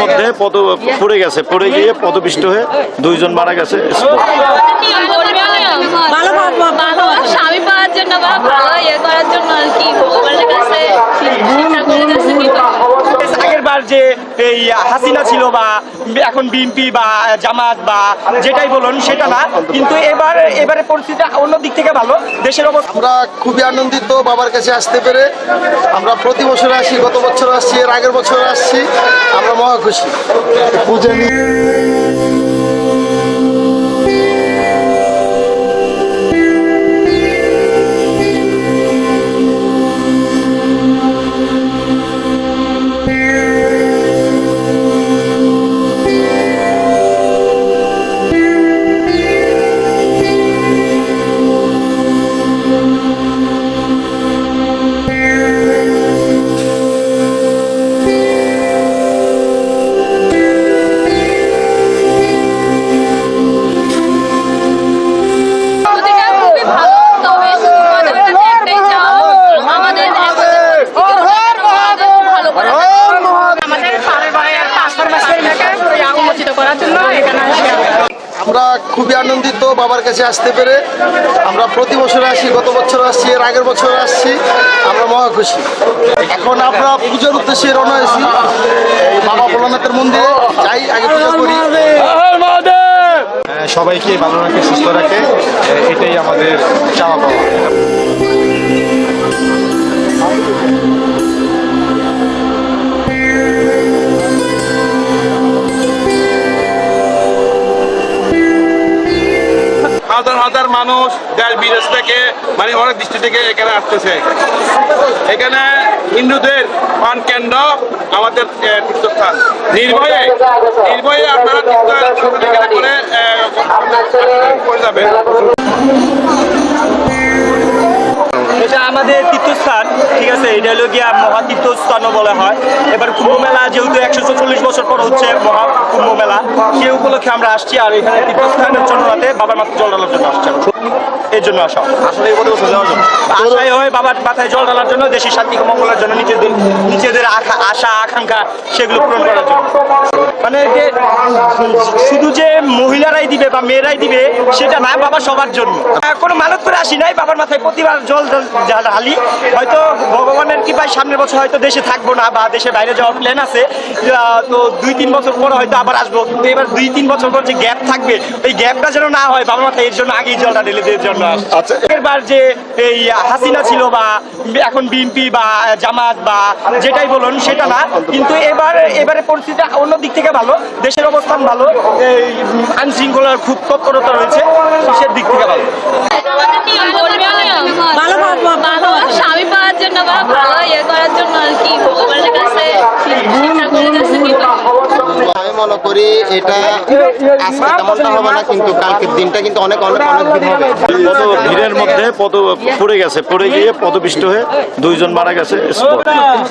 মধ্যে পদ পড়ে গেছে পড়ে গিয়ে পদপিষ্ট হয়ে দুইজন মারা গেছে spot। ভালো ভালো স্বামী পাওয়ার জন্য বা ভালো ইয়ে করার জন্য আর কি ভগবানের কাছে চিন্তা করে যাচ্ছে কি আগের বার যে এই হাসিনা ছিল বা এখন বিএনপি বা জামাত বা যেটাই বলুন সেটা না। কিন্তু এবার এবারে পরিস্থিতি অন্য দিক থেকে ভালো। দেশের অবস্থা আমরা খুবই আনন্দিত বাবার কাছে আসতে পেরে। আমরা প্রতি বছর আসি গত বছর আসছি এর আগের বছর আসছি। আমরা মহা খুশি। আমরা খুবই আনন্দিত বাবার কাছে আসতে পেরে। আমরা প্রতি বছর আসি গত বছর আসছি এর আগের বছর আসছি। আমরা মহা খুশি। এখন আমরা পুজোর উদ্দেশ্যে রওনা হয়েছি। এই বাবা ভোলানাথের মন্দিরে যাই আগে পুজো করি। হ্যাঁ, সবাইকে ভালো রাখে সুস্থ রাখে। এটাই আমাদের চাওয়া পাওয়া। মানুষ দেশ বিদেশ থেকে মানে অনেক দৃষ্টি থেকে এখানে আসতেছে। এখানে হিন্দুদের পান কেন্দ্র আমাদের তীর্থস্থান। নির্ভয়ে নির্ভয়ে আপনারা তীর্থ এটা আমাদের তীর্থস্থান, ঠিক আছে? এটা হলো গিয়া মহা তীর্থস্থানও বলা হয়। এবার কুম্ভ মেলা যেহেতু একশো চল্লিশ বছর পর হচ্ছে মহা কুম্ভ মেলা সেই উপলক্ষে আমরা আসছি আর এখানে তীর্থস্থানের জন্য বাবার মাথায় জল ঢালার জন্য আসছি আমরা। এর আসলে এই বছর যাওয়ার জন্য আশায় হয় বাবার মাথায় জল ঢালার জন্য দেশের শান্তি মঙ্গলের জন্য নিজেদের নিজেদের আশা, আকাঙ্ক্ষা সেগুলো পূরণ করার জন্য। মানে যে শুধু যে মহিলারাই দিবে বা মেয়েরাই দিবে সেটা না বাবা সবার জন্য। কোনো মানত করে আসি নাই বাবার মাথায় প্রতিবার জল ঢাল- হয়তো ভগবানের কৃপায় সামনের বছর হয়তো দেশে থাকব না বা দেশে বাইরে যাওয়ার প্ল্যান আছে। তো দুই তিন বছর পরে হয়তো আবার আসব। কিন্তু এবার দুই তিন বছর পর যে গ্যাপ থাকবে এই গ্যাপটা যেন না হয় বাবার মাথায় এর জন্য আগেই জলটা ঢেলে দেওয়ার জন্য। আচ্ছা। এবার যে এই হাসিনা ছিল বা এখন বিএনপি বা জামাত বা যেটাই বলুন সেটা না। কিন্তু এবার এবারে পরিস্থিতি অন্য দিক থেকে ভালো, দেশের অবস্থান ভালো, এই আইন শৃঙ্খলার খুব তৎপরতা রয়েছে সের দিক থেকে ভালো ভালো স্বামী পাওয়ার জন্য বা ভালো ইয়ে করার জন্য আর কি ভগবানের কাছে চিন্তা করে যাচ্ছে কি আমি মনে করি এটা আজকে তেমনটা হবে না কিন্তু কালকের দিনটা কিন্তু অনেক অনেক অনেক দিন হবে। পদ ভিড়ের মধ্যে পদ পড়ে গেছে পড়ে গিয়ে পদপিষ্ট হয়ে দুইজন মারা গেছে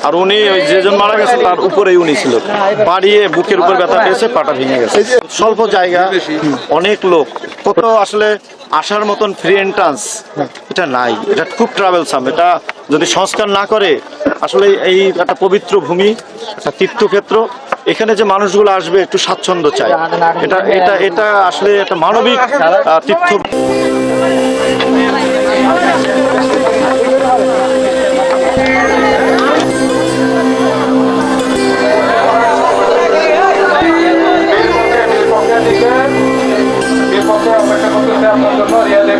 আর উনি ওই যেজন মারা গেছে তার উপরেই উনি ছিল। পাড়িয়ে বুকের উপর ব্যথা পেয়েছে পাটা ভেঙে গেছে। স্বল্প জায়গা অনেক লোক। কত আসলে আসার মতন ফ্রি এন্ট্রান্স এটা নাই। এটা খুব ট্রাভেলসাম এটা যদি সংস্কার না করে আসলে এই একটা পবিত্র ভূমি একটা তীর্থক্ষেত্র এখানে যে মানুষগুলো আসবে একটু স্বাচ্ছন্দ্য চাই। এটা এটা এটা আসলে একটা মানবিক তীর্থ।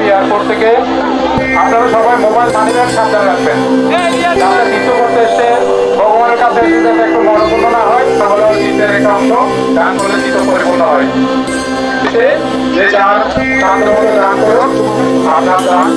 এয়ারপোর্ট থেকে আপনারা সবাই মোবাইল মানি ব্যাগ সাবধানে রাখবেন। যাতে করতে এসে ভগবানের কাছে একটু মনোপূর্ণ না হয়। তাহলে হল চিত্রের একটা অংশ দান করলে চিত্র পরিপূর্ণ হয় যে যার তার মতো দান করুন আপনার দান